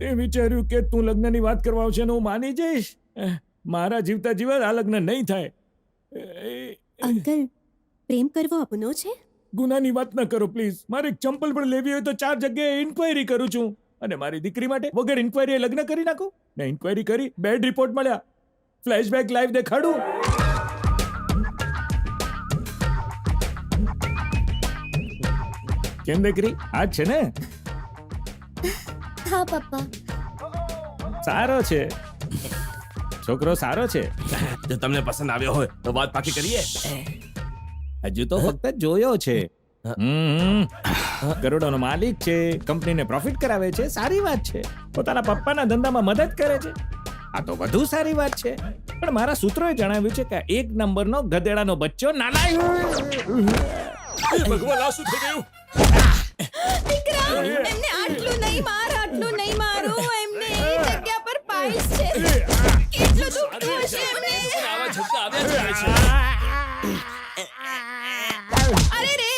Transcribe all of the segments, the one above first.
તે વિચાર્યું કે તું લગ્નની વાત કરવા આવશે ને હું માની જઈશ? મારા જીવતા જીવન આ લગ્ન નહીં થાય. અંકલ પ્રેમ કરવો અપનો છે? ગુનાની વાત ન કરો પ્લીઝ. મારે એક ચંપલ પણ લેવી હોય તો ચાર જગ્યાએ ઇન્ક્વાયરી કરું છું. અને મારી દીકરી માટે વગર ઇન્ક્વાયરી લગ્ન કરી નાખું? ને ઇન્ક્વાયરી કરી બેડ રિપોર્ટ મળ્યા. ફ્લેશબેક લાઈવ દેખાડું. કેમ દીકરી? આ છે ને? હા પપ્પા. સારો છે. છોકરો સારો છે. જો તમને પસંદ આવ્યો હોય તો વાત પાકી કરીએ. હજુ તો ફક્ત જોયો છે. ગરુડોનો માલિક છે કંપનીને પ્રોફિટ કરાવે છે સારી વાત છે. પોતાના પપ્પાના ધંધામાં મદદ કરે છે. આ તો વધુ સારી વાત છે. પણ મારા સૂત્રોએ જણાવ્યું છે કે એક નંબરનો ગધેડાનો બચ્ચો નાના ભગવાન આ શું થઈ ગયું? ઝટકા આવ્યા જ કરે છે અરે રે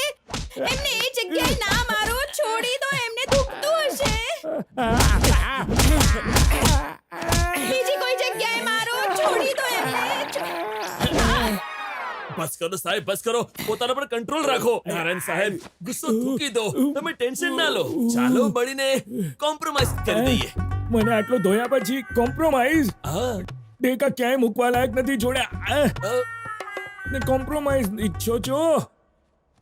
એમને એ જગ્યાએ ના મારો છોડી દો એમને દુખતું હશે બીજી કોઈ જગ્યાએ મારો છોડી દો એમને બસ કરો સાહેબ બસ કરો પોતાના પર કંટ્રોલ રાખો. નારાયણ સાહેબ ગુસ્સો થૂકી દો. તમે ટેન્શન ના લો. ચાલો મળીને કોમ્પ્રોમાઇઝ કરી દઈએ. મને આટલો ધોયા પછી કોમ્પ્રોમાઇઝ હા. ટેકા ક્યાંય મૂકવા લાયક નથી જોડ્યા ને કોમ્પ્રોમાઇઝ ઈચ્છો છો?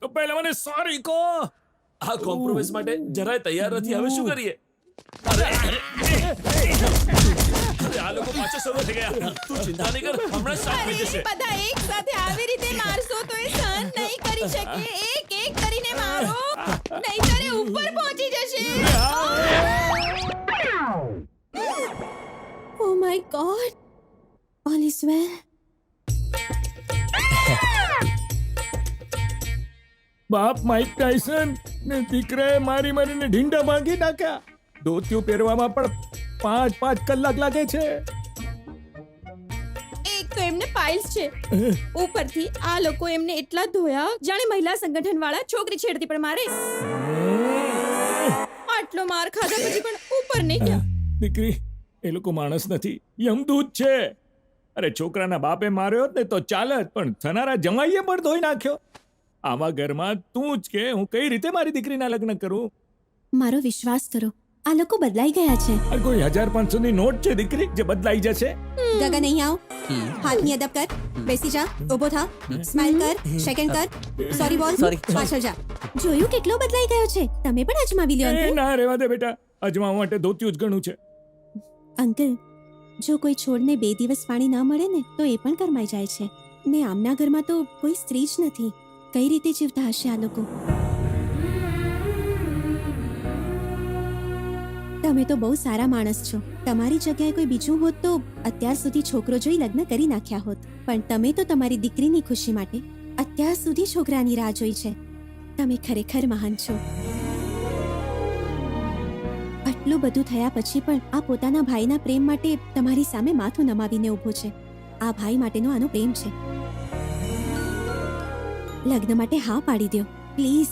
તો પહેલા મને સોરી કહો. આ કોમ્પ્રોમાઇઝ માટે જરાય તૈયાર નથી. હવે શું કરીએ? આ લોકો પાછા શરૂ થઈ ગયા. તું ચિંતા નહીં કર હમણાં સાફ થઈ જશે. બધા એક સાથે આવી રીતે મારશો તો એ સહન નહીં કરી શકે. એક એક કરીને મારો. નહીંતર એ ઉપર પહોંચી જશે. ઓ માય ગોડ વેલ બાપ માઇક ટાયસન ને દીકરાએ મારી મારીને ઢીંડા ભાંગી નાખ્યા. ધોતિયું પહેરવામાં પણ પાંચ પાંચ કલાક લાગે છે. એક તો એમને પાઇલ્સ છે. ઉપરથી આ લોકો એમને એટલા ધોયા જાણે મહિલા સંગઠન વાળા છોકરી છેડતી પણ મારે. આટલો માર ખાધા પછી પણ ઉપર નહીં ગયા. દીકરી એ લોકો માણસ નથી યમદૂત છે. અરે છોકરાના બાપે માર્યો હોત ને તો ચાલત પણ થનારા જમાઈએ પણ ધોઈ નાખ્યો. આવા ઘરમાં તું જ કે હું કઈ રીતે મારી દીકરીના લગ્ન કરું? મારો વિશ્વાસ કરો આ લોકો બદલાઈ ગયા છે. અરે કોઈ હજાર પાંચસો ની નોટ છે દીકરી જે બદલાઈ જશે? ગગન અહીં આવ. હાથની અદબ કર બેસી જા ઊભો થા. સ્માઈલ કર સેકન્ડ કર. સોરી બોલ. પાછળ જા. જોયું કેટલો બદલાઈ ગયો છે? તમે પણ અજમાવી લ્યો ના રેવા દે બેટા. અજમાવવા માટે ધોતિયું જ ઘણું છે. અંકલ જો કોઈ છોડને બે દિવસ પાણી ન મળે ને, તો એ પણ કરમાઈ જાય છે. ને આમના ઘરમાં તો કોઈ સ્ત્રી જ નથી. કઈ રીતે જીવતા હશે આ લોકો? તમે તો બહુ સારા માણસ છો. તમારી જગ્યાએ કોઈ બીજું હોત તો અત્યાર સુધી છોકરો જોઈ લગ્ન કરી નાખ્યા હોત. પણ તમે તો તમારી દીકરીની ખુશી માટે અત્યાર સુધી છોકરાની રાહ જોઈ છે. તમે ખરેખર મહાન છો. આટલું બધું થયા પછી પણ આ પોતાના ભાઈના પ્રેમ માટે તમારી સામે માથું નમાવીને ઊભો છે. આ ભાઈ માટેનો આનો પ્રેમ છે. લગ્ન માટે હા પાડી દો પ્લીઝ.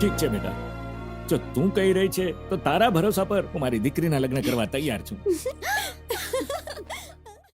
ઠીક છે બેટા. જો તું કહી રહી છે તો તારા ભરોસા પર હું મારી દીકરીના લગ્ન કરવા તૈયાર છું.